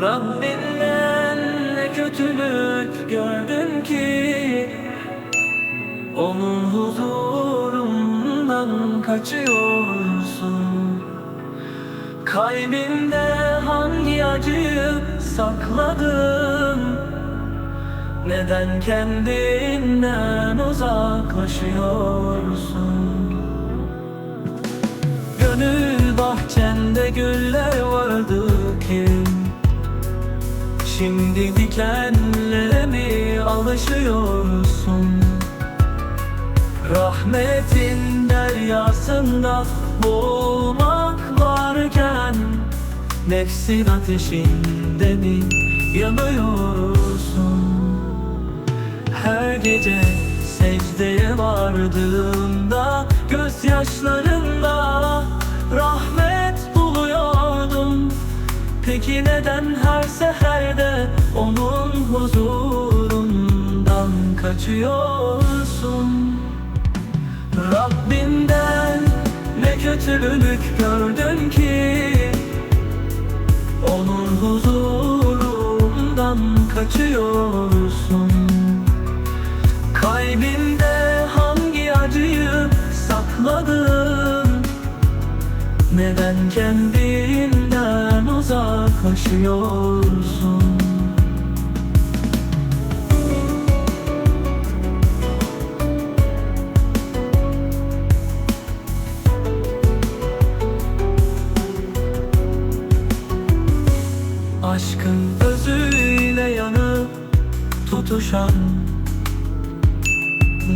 Rabbimden ne kötülük gördüm ki? Onun huzurundan kaçıyorsun. Kalbimde hangi acıyı sakladın? Neden kendinden uzaklaşıyorsun? Gönül bahçende güller vardı. Şimdi dikenlere mi alışıyorsun? Rahmetin deryasında boğulmak varken Nefsin ateşinde mi yanıyorsun? Her gece secdeye vardığımda Gözyaşlarında rahmet Peki neden her seferde onun huzurundan kaçıyorsun? Rabbinden ne kötülük gördün ki? Onun huzurundan kaçıyorsun. Kalbinde hangi acıyı sakladın Neden kendinden uzaklaşıyorsun? Aşkın özüyle yanıp tutuşan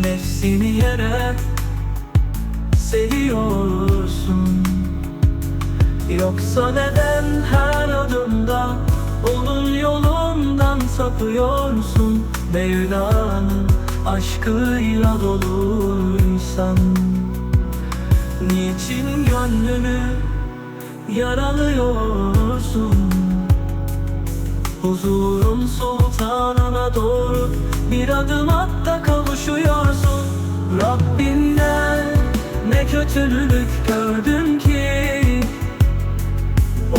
Nefsini yere seviyorsun Yoksa neden her adımda onun yolundan sapıyorsun? Mevla'nın aşkıyla doluysan Niçin gönlümü yaralıyorsun? Huzurun sultanına doğru bir adım at da kavuşuyorsun. Rabbinden ne kötülük gördün ki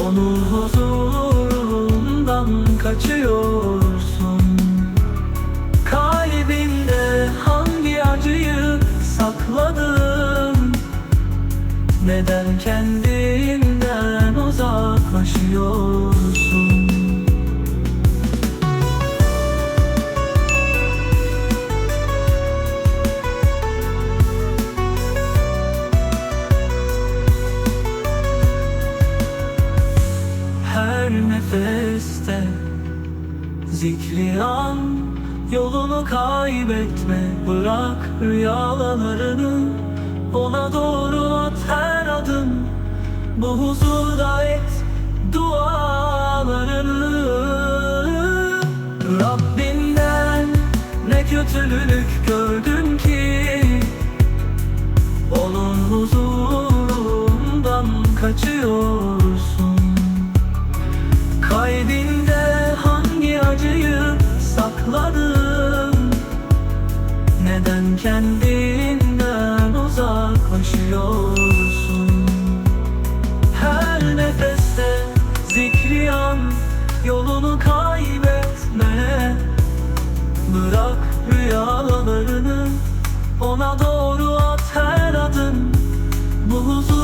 Onun huzurundan kaçıyorsun? Kalbinde hangi acıyı sakladın? Neden kendinden uzaklaşıyorsun nefeste Zikri an Yolunu kaybetme. Bırak rüyalarını Ona doğru at her adım. Bu huzurda et kendinden uzaklaşıyorsun. Her nefeste zikri Yolunu kaybetme. Bırak rüyalarını Ona doğru at her adım. Bu huzur